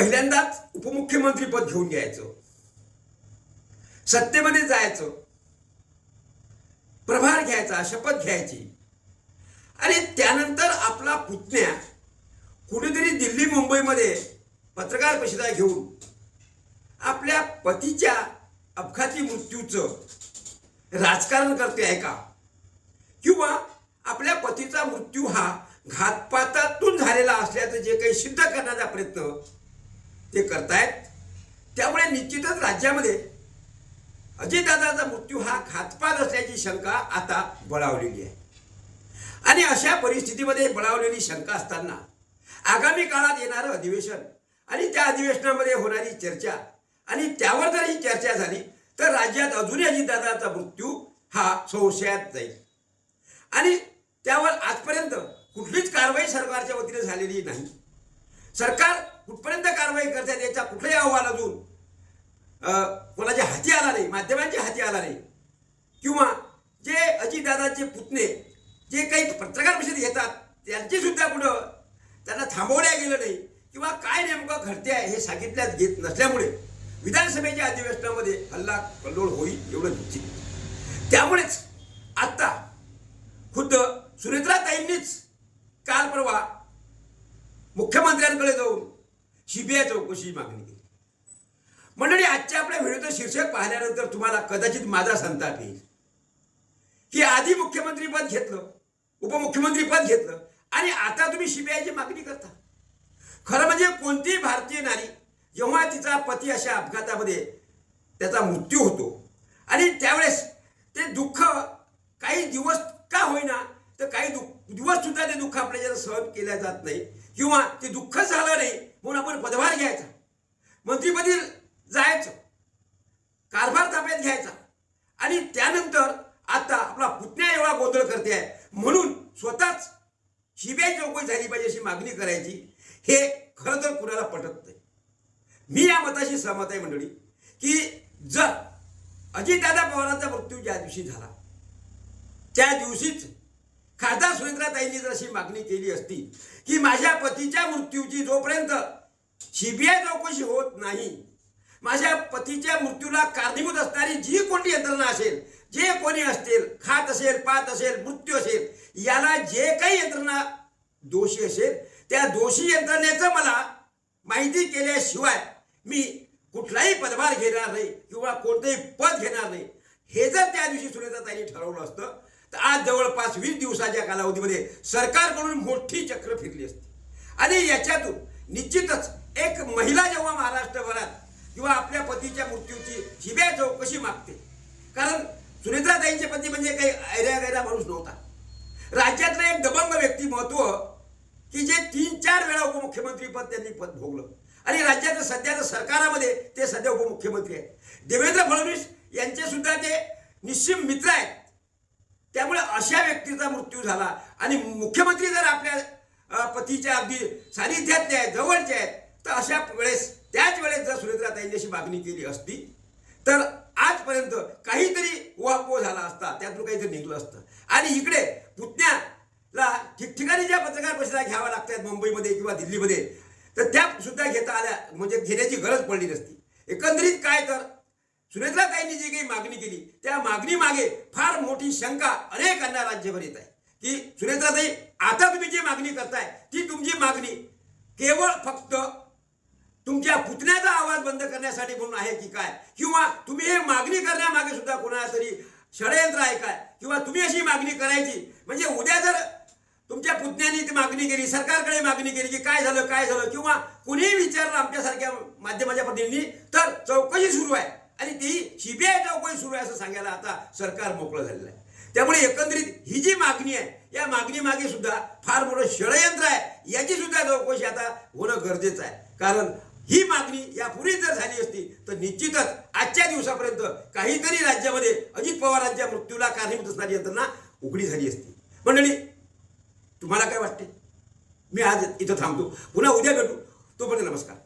पहिल्यांदाच उपमुख्यमंत्रीपद घेऊन घ्यायचं. सत्तेमध्ये जायचं. प्रभार घ्यायचा शपथ घ्यायची. आणि त्यानंतर आपला पुतण्या कुठेतरी दिल्ली मुंबईमध्ये पत्रकार परिषदा घेऊन आपल्या पतीच्या अपघाती मृत्यूचं राजकारण करते आहे का? किंवा आपल्या पतीचा मृत्यू हा घातपातातून झालेला असल्याचं जे काही सिद्ध करण्याचा प्रयत्न ते करतायत. त्यामुळे निश्चितच राज्यामध्ये अजितदादाचा मृत्यू हा घातपात असल्याची शंका आता बळावलेली आहे. आणि अशा परिस्थितीमध्ये बळावलेली शंका असताना आगामी काळात येणारं अधिवेशन आणि त्या अधिवेशनामध्ये होणारी चर्चा आणि त्यावर जर ही चर्चा झाली तर राज्यात अजूनही अजितदादाचा मृत्यू हा संशयात जाईल. आणि त्यावर आजपर्यंत कुठलीच कारवाई सरकारच्या वतीने झालेली नाही. सरकार कुठपर्यंत कारवाई करतात याचा कुठलाही अहवाल अजून? कोणाच्या हाती आला नाही माध्यमांच्या हाती आला नाही. किंवा जे अजितदादाचे पुतणे जे काही पत्रकार परिषद घेतात त्यांची सुद्धा कुठं त्यांना थांबवल्या गेलं नाही किंवा काय नेमकं घडते आहे हे सांगितल्यात घेत नसल्यामुळे विधानसभेच्या अधिवेशनामध्ये हल्ला कल्लोळ होईल एवढं निश्चित. त्यामुळेच आत्ता खुद्द सुनेत्राताईंनीच काल परवा मुख्यमंत्र्यांकडे जाऊन सीबीआय चौकशी मागणी केली. मंडळी आजच्या आपल्या व्हिडिओचं शीर्षक पाहिल्यानंतर तुम्हाला कदाचित माझा संताप येईल. की आधी मुख्यमंत्री पद घेतलं उपमुख्यमंत्री पद घेतलं आणि आता तुम्ही सीबीआयची मागणी करता. खरं म्हणजे कोणतीही भारतीय नारी जेव्हा तिचा पती अशा अपघातामध्ये त्याचा मृत्यू होतो आणि त्यावेळेस ते दुःख काही दिवस का होईना तर काही दुःख दिवससुद्धा ते दुःख आपल्याला सहन केल्या जात नाही किंवा ते दुःख झालं नाही म्हणून आपण पदभार घ्यायचा. मंत्रिपदी जायचं. कारभार ताब्यात घ्यायचा. आणि त्यानंतर आता आपला पुतण्या एवढा गोंधळ करते आहे. म्हणून स्वतःच सीबीआय चौकशी झाली पाहिजे अशी मागणी करायची. हे खरं तर कुणाला पटत नाही. मी या मताशी सहमत आहे मंडळी की जर अजितदादा पवारांचा मृत्यू ज्या दिवशी झाला त्या दिवशीच खासदार सुनेत्राताईंनी जर अशी मागणी केली असती की माझ्या पतीच्या मृत्यूची जोपर्यंत सीबीआय चौकशी होत नाही माझ्या पतीच्या मृत्यूला कारणीभूत असणारी जी कोणती यंत्रणा असेल जे कोणी असतील खात असेल पात असेल मृत्यू असेल याला जे काही यंत्रणा दोषी असेल त्या दोषी यंत्रणेचं मला माहिती केल्याशिवाय मी कुठलाही पदभार घेणार नाही किंवा कोणतंही पद घेणार नाही. हे जर त्या दिवशी सुनेताताईंनी ठरवलं असतं तर आज जवळपास वीस दिवसाच्या कालावधीमध्ये सरकारकडून मोठी चक्र फिरली असती. आणि याच्यातून निश्चितच एक महिला जेव्हा महाराष्ट्रभरात किंवा आपल्या पतीच्या मृत्यूची सीबीआय चौकशी मागते. कारण सुनेत्राताईंचे पती म्हणजे काही ऐऱ्या गैरा माणूस नव्हता. राज्यातलं एक दबंग व्यक्तिमत्व की जे तीन चार वेळा उपमुख्यमंत्री पद त्यांनी पद भोगलं. आणि राज्याचं सध्याचं सरकारामध्ये ते सध्या उपमुख्यमंत्री आहेत. देवेंद्र फडणवीस यांचे सुद्धा ते निश्चिम मित्र आहेत. त्यामुळे अशा व्यक्तीचा मृत्यू झाला. आणि मुख्यमंत्री जर आपल्या पतीच्या अगदी सानिध्यातले आहेत जवळचे आहेत तर अशा वेळेस त्याच वेळेस जर सुनेत्राताईंनी अशी मागणी केली असती तर आजपर्यंत काहीतरी उहापोह झाला असता त्यातून काहीतरी निघलं असतं. आणि इकडे पुतण्याला ठिकठिकाणी ज्या पत्रकार परिषदा घ्याव्या लागतात मुंबईमध्ये किंवा दिल्लीमध्ये तर त्या सुद्धा घेता आल्या म्हणजे घेण्याची गरज पडली नसती. एकंदरीत काय तर सुनेत्राताईंनी जी काही मागणी केली त्या मागणी मागे मोठी शंका अनेकांना राज्यभर येत आहे. की सुरेंद्रताई आता तुम्ही जी मागणी करताय ती तुमची मागणी केवळ फक्त तुमच्या पुतण्याचा आवाज बंद करण्यासाठी म्हणून आहे की काय? किंवा तुम्ही हे मागणी करण्यामागे सुद्धा कोणाला तरी षडयंत्र आहे काय किंवा तुम्ही अशी मागणी करायची? म्हणजे उद्या जर तुमच्या पुतण्याने ती मागणी केली सरकारकडे मागणी केली की काय झालं काय झालं किंवा कुणीही विचारलं आमच्यासारख्या माध्यमाच्या प्रतिनिधी तर चौकशी सुरू आहे. सीबीआय चौकशी सुरू आहे असं सांगायला आता सरकार मोकळं झालेलं आहे. त्यामुळे एकंदरीत ही जी मागणी आहे या मागणी मागे सुद्धा फार मोठं षडयंत्र आहे. याची सुद्धा चौकशी आता होणं गरजेचं आहे. कारण ही मागणी यापूर्वी जर झाली असती तर निश्चितच आजच्या दिवसापर्यंत काहीतरी राज्यामध्ये अजित पवारांच्या मृत्यूला कारणीभूत असणारी यंत्रणा उघडी झाली असती. मंडळी तुम्हाला काय वाटते? मी आज इथं थांबतो. पुन्हा उद्या भेटू. तोपर्यंत नमस्कार.